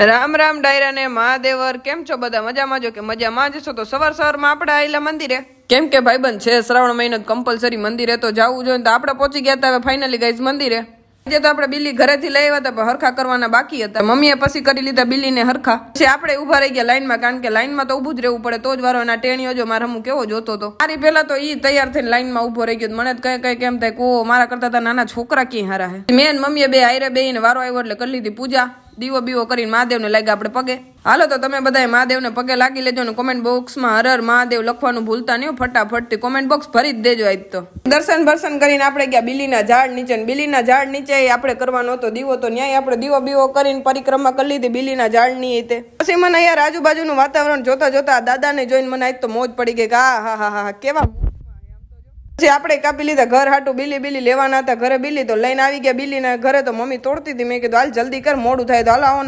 રામ રામ ડાયરા ને મહાદેવર, કેમ છો બધા? મજામાં જો કે મજામાં જ છો? તો સવાર સવારમાં આપણે આયેલા મંદિરે? કેમ કે ભાઈબંધ છે, શ્રાવણ મહિનો કમ્પલસરી મંદિરે, તો જવું જોઈએ તો આપણે પહોંચી ગયા હતા ફાઇનલી ગાઈઝ મંદિરે. આજે તો આપણે બિલ્લી ઘરેથી લઈ આવ્યા હતા હરખા કરવાના બાકી હતા. મમ્મીએ પછી કરી લીધા બિલ્લીને હરખા. પછી આપણે ઊભા રહી ગયા લાઈનમાં, કારણ કે લાઈનમાં તો ઊભું જ રહેવું પડે તો જ વારો એના ટેણીઓ જો મારા હું કેવો જોતો હતો. મારી પહેલા તો ઈ તૈયાર થઈને લાઈનમાં ઊભો રહી ગયો મને કઈ કઈ કેમ થાય કો મારા કરતા હતા નાના છોકરા ક્યાં હારા હે? મેન મમ્મીએ બે આયરે બે વારો આવ્યો એટલે કરી લીધી પૂજા. દીવો બીવો કરીને મહાદેવને લાગ્યા આપણે પગે. હાલો તો તમે બધાએ મહાદેવને પગે લાગી લેજો ને કોમેન્ટ બોક્સમાં હર હર મહાદેવ લખવાનું ભૂલતા નહીં ફટાફટથી કોમેન્ટ બોક્સ ભરી જ દેજો આજ તો. દર્શન ભર્શન કરીને આપણે ગયા બિલીના ઝાડ નીચે ને બિલીના ઝાડ નીચે આપણે કરવાનો હતો દીવો તો ન્યાય આપણે દીવો બીવો કરીને પરિક્રમા કરી લીધી બિલીના ઝાડની તે. પછી મને યાર આજુબાજુનું વાતાવરણ જોતા જોતા દાદાને જોઈને મને આજ તો મોજ પડી ગઈ કે હા હા હા હા, કેવા પછી આપણે કાપી લીધા, ઘર હાટું બિલી બિલી લેવાના હતા, ઘરે બિલી તો લઈને આવી ગયા, બિલીના ઘરે તો મમ્મી તોડતી હતી. મેં કીધું, હાલ જલ્દી કર, મોડું થાય તો હાલ, આવો